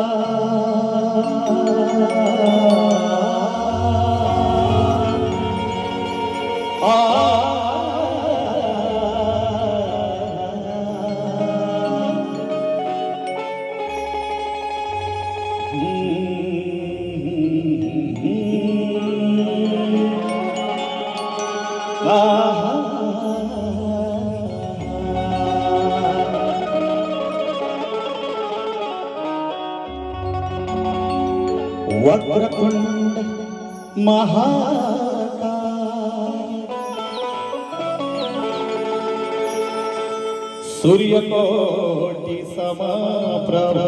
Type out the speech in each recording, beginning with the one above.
Oh. वक्रकुंड सूर्यकोटि समप्रभ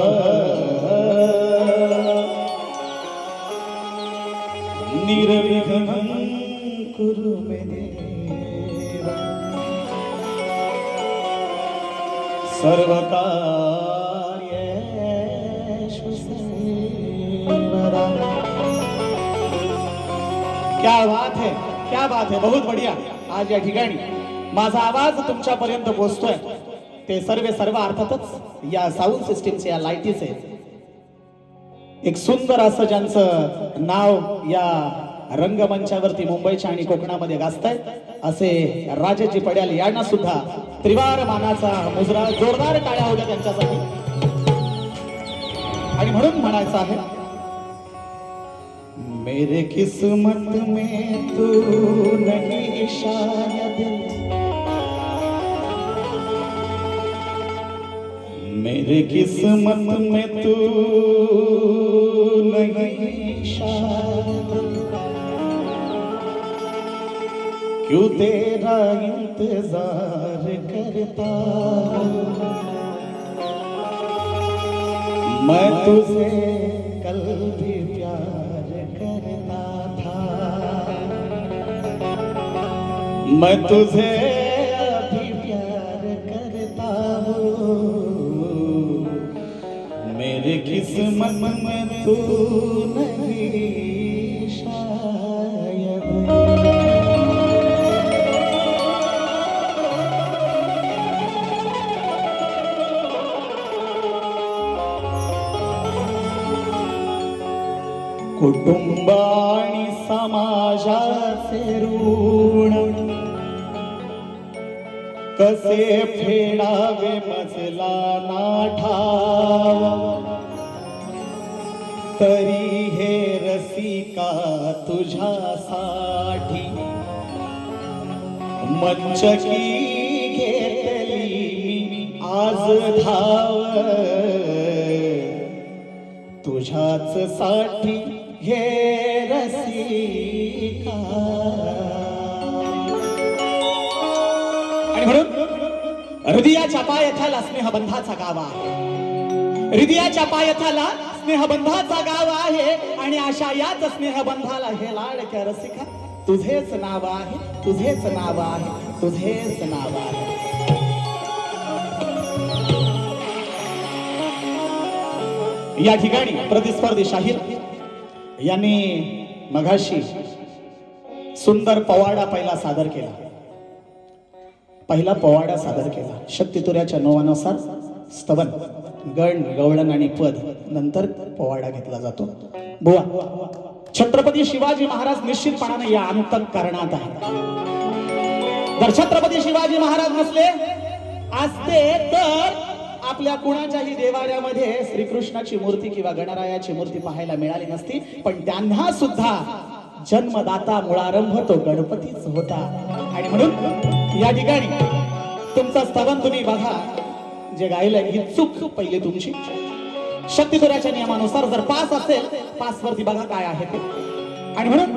निर्विघ्नं कुरु मे देव। सर्वकार्येषु क्या बात है क्या बात है बहुत बढ़िया। आज या ठिकाणी माझा आवाज तुमच्यापर्यंत पोहोचतोय. ते सर्व सर्व अर्थातच या साऊंड सिस्टीमचे या लाईटीचे एक सुंदर असं ज्यांचं नाव या रंगमंचावरती मुंबईच्या आणि कोकणामध्ये गाजतायत असे राजाजी पड्याल यांना सुद्धा त्रिवार मानाचा मुजरा जोरदार टाळ्या होत्या त्यांच्यासाठी. आणि म्हणून म्हणायचं आहे मेरे किस्मत में तू नहीं शायद। मेरे किस्मत में तू नहीं शायद। क्यों तेरा इंतजार करता? मैं तुझे कल भी प्यार मैं तुझे अभी प्यार करता हूँ। मेरे किस्मत में तू नहीं शाह कुटुंब आणि समाजाचे ऋण. कसे फेडावे मजला नाठाव. तरी हे रसिका तुझ्यासाठी. मंचकी घेतली मी आज धाव तुझ्याच साठी हे रसिका आणि म्हणून हृदयाच्या पायथ्याला स्नेहबंधाचा गावा आहे. हृदयाच्या पायथ्याला स्नेहबंधाचा गाव आहे आणि अशा याच स्नेहबंधाला हे लाडक्या रसिका तुझेच नाव आहे तुझेच नाव आहे तुझेच नाव आहे. या ठिकाणी प्रतिस्पर्धी शाहीर यांनी मघाशी सुंदर पवाडा पहिला सादर केला. पहिला पवाडा सादर केला. शक्तितुऱ्याच्या नोवानुसार स्तवन गण गवळण आणि पद नंतर पवाडा घेतला जातो. बुवा छत्रपती शिवाजी महाराज निश्चितपणाने या अंतकरणात आहे जर छत्रपती शिवाजी महाराज नसले असते तर आपल्या कुणाच्याही देवाऱ्यामध्ये श्रीकृष्णाची मूर्ती किंवा गणरायाची मूर्ती पाहायला मिळाली नसती पण त्यांना सुद्धा जन्मदाता मुळारंभ तो गणपतीच होता. आणि म्हणून या ठिकाणी तुमचा स्तवन तुम्ही बघा. जे गायलंय ही चूक पहिली तुमची. शक्तीधुराच्या नियमानुसार जर पास असेल पास वरती बघा काय आहे ते. आणि म्हणून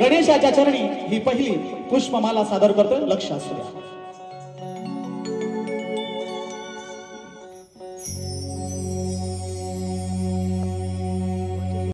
गणेशाच्या चरणी ही पहिली पुष्पमाला सादर करतोय लक्ष असू द्या.